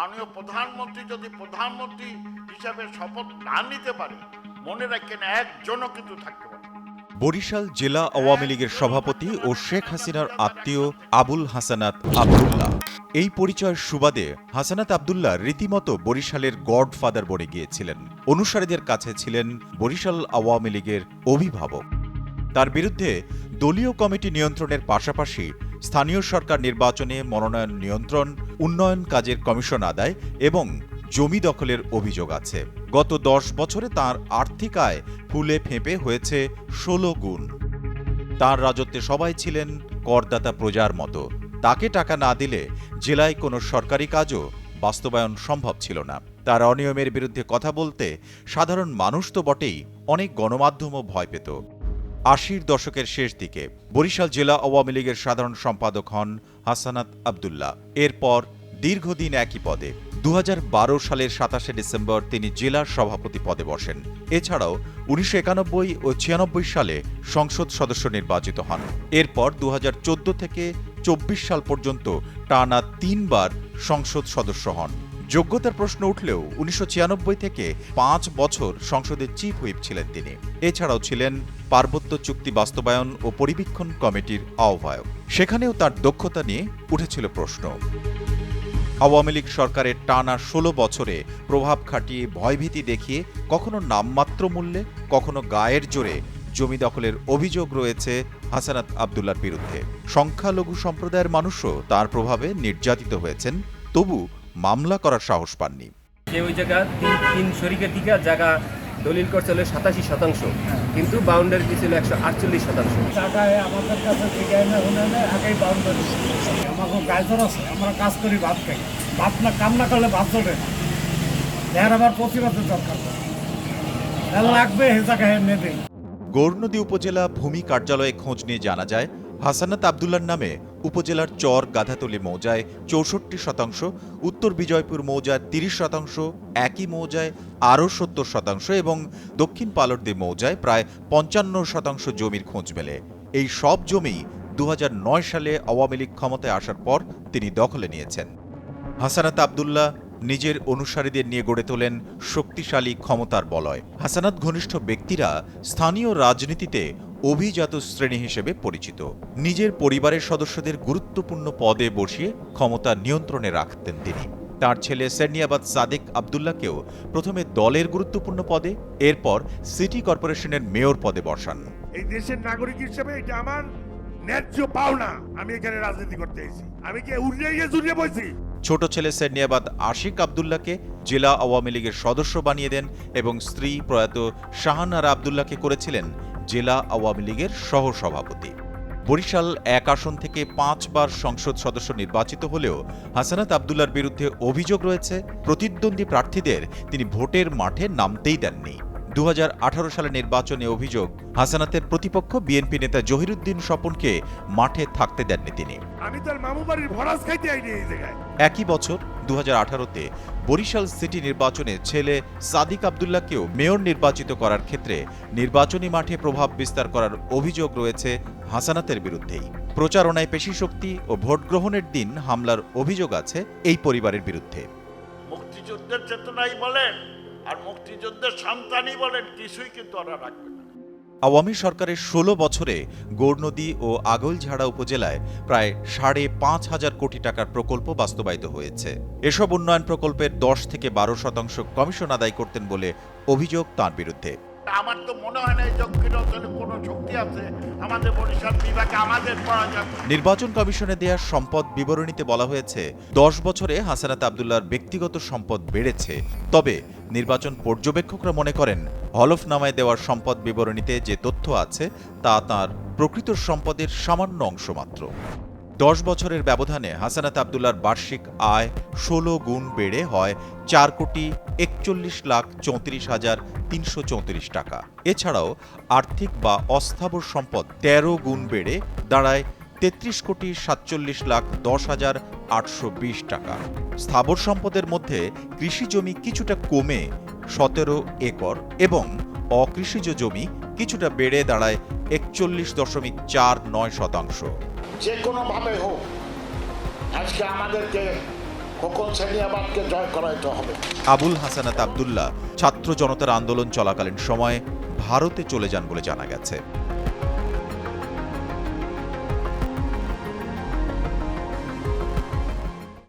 মাননীয় প্রধানমন্ত্রী যদি প্রধানমন্ত্রী হিসাবে শপথ না নিতে পারে, মনে রাখেন একজনও কিন্তু থাকতে পারে। বরিশাল জেলা আওয়ামী লীগের সভাপতি ও শেখ হাসিনার আত্মীয় আবুল হাসানাত আবদুল্লাহ। এই পরিচয়ের সুবাদে হাসানাত আবদুল্লাহ রীতিমতো বরিশালের গডফাদার বনে গিয়েছিলেন। অনুসারীদের কাছে ছিলেন বরিশাল আওয়ামী লীগের অভিভাবক। তার বিরুদ্ধে দলীয় কমিটি নিয়ন্ত্রণের পাশাপাশি স্থানীয় সরকার নির্বাচনে মনোনয়ন নিয়ন্ত্রণ, উন্নয়ন কাজের কমিশন আদায় এবং জমি দখলের অভিযোগ আছে। গত দশ বছরে তার আর্থিক আয় ফুলে ফেঁপে হয়েছে ষোলো গুণ। তার রাজত্বে সবাই ছিলেন করদাতা প্রজার মতো। তাকে টাকা না দিলে জেলায় কোনো সরকারি কাজও বাস্তবায়ন সম্ভব ছিল না। তার অনিয়মের বিরুদ্ধে কথা বলতে সাধারণ মানুষ তো বটেই, অনেক গণমাধ্যমও ভয় পেত। আশির দশকের শেষ দিকে বরিশাল জেলা আওয়ামী লীগের সাধারণ সম্পাদক হন হাসানাত আবদুল্লাহ। এরপর দীর্ঘদিন একই পদে। দু হাজার বারো সালের সাতাশে ডিসেম্বর তিনি জেলার সভাপতি পদে বসেন। এছাড়াও উনিশশো একানব্বই ও ছিয়ানব্বই সালে সংসদ সদস্য নির্বাচিত হন। এরপর দু হাজার চোদ্দ থেকে চব্বিশ সাল পর্যন্ত টানা তিনবার সংসদ সদস্য হন। যোগ্যতার প্রশ্ন উঠলেও উনিশশো ছিয়ানব্বই থেকে পাঁচ বছর সংসদের চিফ হুইপ ছিলেন তিনি। এছাড়াও ছিলেন পার্বত্য চুক্তি বাস্তবায়ন ও পরিবীক্ষণ কমিটির আহ্বায়ক। সেখানেও তার দক্ষতা নিয়ে উঠেছিল প্রশ্ন। আওয়ামী লীগ সরকারের টানা ষোলো বছরে প্রভাব খাটিয়ে ভয়ভীতি দেখিয়ে কখনো নামমাত্র মূল্যে, কখনো গায়ের জোরে জমি দখলের অভিযোগ রয়েছে হাসানাত আবদুল্লার বিরুদ্ধে। সংখ্যালঘু সম্প্রদায়ের মানুষও তার প্রভাবে নির্যাতিত হয়েছেন। তবু মামলা করার সাহস পাননি। যে ওই জায়গা তিন শরিকের দিকে জায়গা দলিল করছে হলো সাতাশি শতাংশ। কিন্তু বাউন্ডারি ছিল একশো আটচল্লিশ শতাংশ। আমাদের কাছে আগেই বাউন্ডারি আমাকে গাইজর আছে? আমরা কাজ করি ভাত খাই। ভাত না কাম না করলে ভাত চলে এর আবার প্রতিবাদের দরকার। লাগবে হে জায়গায় নেবে গৌরনদী উপজেলা ভূমি কার্যালয়ে খোঁজ নিয়ে জানা যায় হাসানাত আবদুল্লার নামে উপজেলার চর গাধাতলি মৌজায় চৌষট্টি শতাংশ, উত্তর বিজয়পুর মৌজায় তিরিশ শতাংশ, একই মৌজায় আরও সত্তর শতাংশ এবং দক্ষিণ পালরদি মৌজায় প্রায় পঞ্চান্ন শতাংশ জমির খোঁজ মেলে। এই সব জমি দু হাজার নয় সালে আওয়ামী লীগ ক্ষমতায় আসার পর তিনি দখলে নিয়েছেন। হাসানাত আবদুল্লাহ নিজের অনুসারীদের নিয়ে গড়ে তোলেন শক্তিশালী ক্ষমতার বলয়। হাসানাত ঘনিষ্ঠ ব্যক্তিরা স্থানীয় রাজনীতিতে অভিজাত শ্রেণি হিসেবে পরিচিত। নিজের পরিবারের সদস্যদের গুরুত্বপূর্ণ পদে বসিয়ে ক্ষমতা নিয়ন্ত্রণে রাখতেন তিনি। তার ছেলে সেরনিয়াবাদ সাদেক আবদুল্লাহকেও প্রথমে দলের গুরুত্বপূর্ণ পদে এরপর সিটি কর্পোরেশনের মেয়র পদে বসান। এই দেশের নাগরিক হিসেবে এটা আমার ন্যায্য পাওনা। আমি এখানে রাজনীতি করতে এসেছি। আমি কি উড়িয়ে গিয়ে জুড়িয়ে বসি ছোট ছেলে সেরনিয়াবাদ আশিক আবদুল্লাহকে জেলা আওয়ামী লীগের সদস্য বানিয়ে দেন এবং স্ত্রী প্রয়াত শাহানারা আবদুল্লাহকে করেছিলেন জেলা আওয়ামী লীগের সহসভাপতি। বরিশাল এক আসন থেকে পাঁচবার সংসদ সদস্য নির্বাচিত হলেও হাসানাত আবদুল্লার বিরুদ্ধে অভিযোগ রয়েছে প্রতিদ্বন্দ্বী প্রার্থীদের তিনি ভোটের মাঠে নামতেই দেননি। দু সালের নির্বাচনে অভিযোগ হাসানাতের প্রতিপক্ষ বিএনপি নেতা জহিরুদ্দিন স্বপনকে মাঠে থাকতে দেননি তিনি। আমি তার মামু বাড়ির ভরাস খাইতে আইনি এই জায়গায়। একই বছর দু তে বরিশাল সিটি নির্বাচনে ছেলে সাদিক আবদুল্লাহকেও মেয়র নির্বাচিত করার ক্ষেত্রে নির্বাচনী মাঠে প্রভাব বিস্তার করার অভিযোগ রয়েছে হাসানাতের বিরুদ্ধেই। প্রচারণায় পেশি শক্তি ও ভোট গ্রহণের দিন হামলার অভিযোগ আছে এই পরিবারের বিরুদ্ধে। মুক্তিযুদ্ধের চেতনাই বলেন আর মুক্তিযুদ্ধের সন্তানই বলেন, কিছুই কিন্তু ওরা রাখবে আওয়ামী সরকারের ষোলো বছরে গৌরনদী ও আগলঝাড়া উপজেলায় প্রায় সাড়ে পাঁচ হাজার কোটি টাকার প্রকল্প বাস্তবায়িত হয়েছে। এসব উন্নয়ন প্রকল্পের দশ থেকে বারো শতাংশ কমিশন আদায় করতেন বলে অভিযোগ তাঁর বিরুদ্ধে। আমার তো মনে হয় না এই দক্ষিণ অঞ্চলে কোনো শক্তি আছে। আমাদের বরিশাল বিভাগে আমাদের যাবে নির্বাচন কমিশনে দেয়া সম্পদ বিবরণীতে বলা হয়েছে, দশ বছরে হাসানাত আবদুল্লার ব্যক্তিগত সম্পদ বেড়েছে। তবে নির্বাচন পর্যবেক্ষকরা মনে করেন, হলফনামায় দেওয়ার সম্পদ বিবরণীতে যে তথ্য আছে, তা তার প্রকৃত সম্পদের সামান্য অংশ মাত্র। দশ বছরের ব্যবধানে হাসানাত আবদুল্লার বার্ষিক আয় ষোলো গুণ বেড়ে হয় চার কোটি একচল্লিশ লাখ চৌত্রিশ হাজার তিনশো চৌত্রিশ টাকা। এছাড়াও আর্থিক বা অস্থাবর সম্পদ তেরো গুণ বেড়ে দাঁড়ায় তেত্রিশ কোটি সাতচল্লিশ লাখ দশ হাজার আটশো বিশ টাকা। স্থাবর সম্পদের মধ্যে কৃষি জমি কিছুটা কমে সতেরো একর এবং অকৃষিজ জমি কিছুটা বেড়ে দাঁড়ায় একচল্লিশ দশমিক চার নয় শতাংশ। যে কোনোভাবে হোক, আজকে আমাদেরকে জয় হবে। আবুল হাসানাত আবদুল্লাহ ছাত্র জনতার আন্দোলন চলাকালীন সময়ে ভারতে চলে যান বলে জানা গেছে।